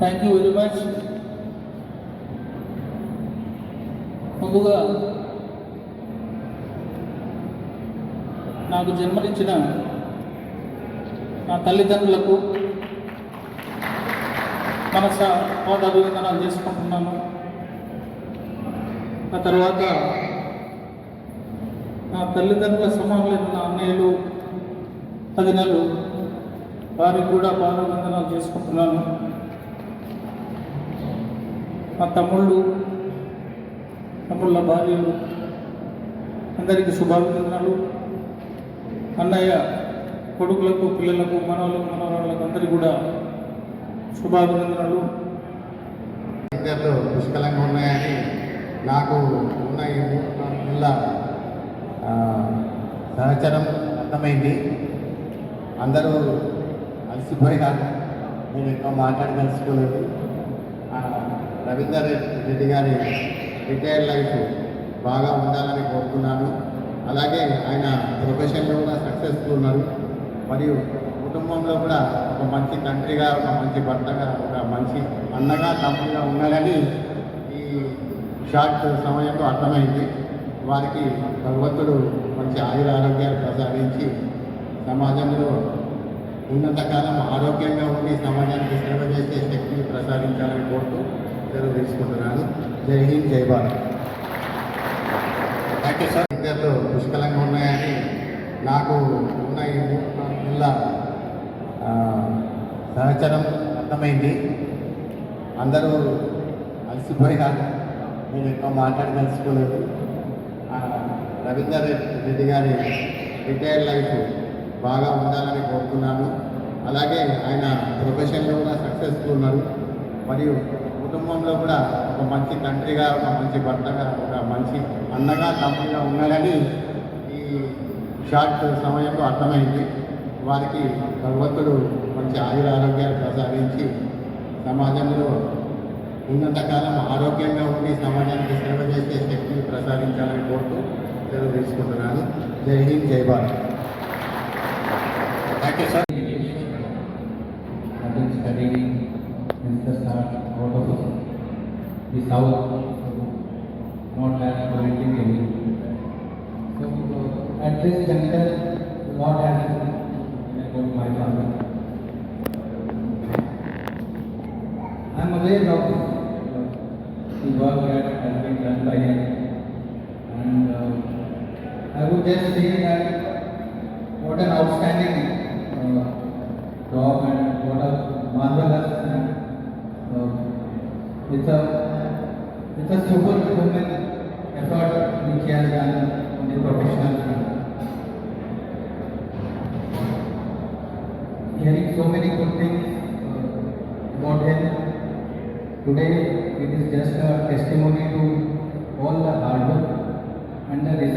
Thank you very much ముందుగా నాకు జన్మనిచ్చిన నా తల్లిదండ్రులకు మనస పాదాభివందనాలు చేసుకుంటున్నాను. ఆ తర్వాత నా తల్లిదండ్రుల సమానమైన నా అన్నయ్యలు పదినలు వారికి కూడా పాదాభివందనాలు చేసుకుంటున్నాను. మా తమ్ముళ్ళు తమ్ముళ్ళ భార్యలు అందరికీ శుభాభినందనలు. అన్నయ్య కొడుకులకు పిల్లలకు మనవలకు మనవరాళ్ళకు అందరికీ కూడా శుభాభినందనలు. విద్యార్థులు పుష్కలంగా ఉన్నాయని నాకు ఉన్న ఈ సహచరం అర్థమైంది. అందరూ అలసిపోయినారు నేను ఎక్కువ మాట్లాడదలుచుకోలేదు. ఆ, రవీందర్ రెడ్డి గారి రిటైర్డ్ లైఫ్ బాగా ఉండాలని కోరుతున్నాను. అలాగే ఆయన ప్రొఫెషన్లో కూడా సక్సెస్ఫుల్ ఉన్నారు. మరియు కుటుంబంలో కూడా ఒక మంచి తండ్రిగా ఒక మంచి భర్తగా ఒక మంచి అన్నగా తమ్ముడిగా ఉన్నారని ఈ షార్ట్ సమయంలో అర్థమైంది. వారికి భగవంతుడు మంచి ఆయుర ఆరోగ్యాలు ప్రసాదించి సమాజంలో ఉన్నంతకాలం ఆరోగ్యంగా ఉండి సమాజానికి సేవ చేసే శక్తిని ప్రసాదించాలని కోరుతూ సెలవు తీసుకుంటున్నాను Jai Hind Jai Bharat. Thank you sir విద్యార్థులు పుష్కలంగా ఉన్నాయని నాకు ఉన్న ఈ మూడు సహచరం అర్థమైంది. అందరూ అలసిపోయినారు నేను ఎక్కువ మాట్లాడదలుచుకోలేదు. రవీందర్ రెడ్డి గారి రిటైర్డ్ లైఫ్ బాగా ఉండాలని కోరుతున్నాను అలాగే ఆయన ప్రొఫెషన్లో కూడా సక్సెస్ఫుల్ ఉన్నారు. మరియు కుటుంబంలో కూడా ఒక మంచి తండ్రిగా ఒక మంచి భర్తగా ఒక మంచి అన్నగా తమ్ముడిగా ఉన్నారని ఈ షార్ట్ సమయంలో అర్థమైంది. వారికి భగవంతుడు మంచి ఆయుర ఆరోగ్యాలు ప్రసాదించి సమాజంలో ఉన్నతకాలం ఆరోగ్యంగా ఉండి సమాజానికి సేవ చేసే శక్తిని ప్రసాదించాలని కోరుతూ సెలవు తీసుకుంటున్నాను. Jai Hind Jai Bharat. Thank you sir The start out of the south, not that politically. So uh, at this juncture, what has about my father? I'm aware of uh, the work that has been done by him, and uh, I would just say that what an outstanding uh, job and what a marvelous uh, it's a it's a superhuman effort which he has done on the professional front. Hearing so many good things uh, about him today, it is just a testimony to all the hard work and the.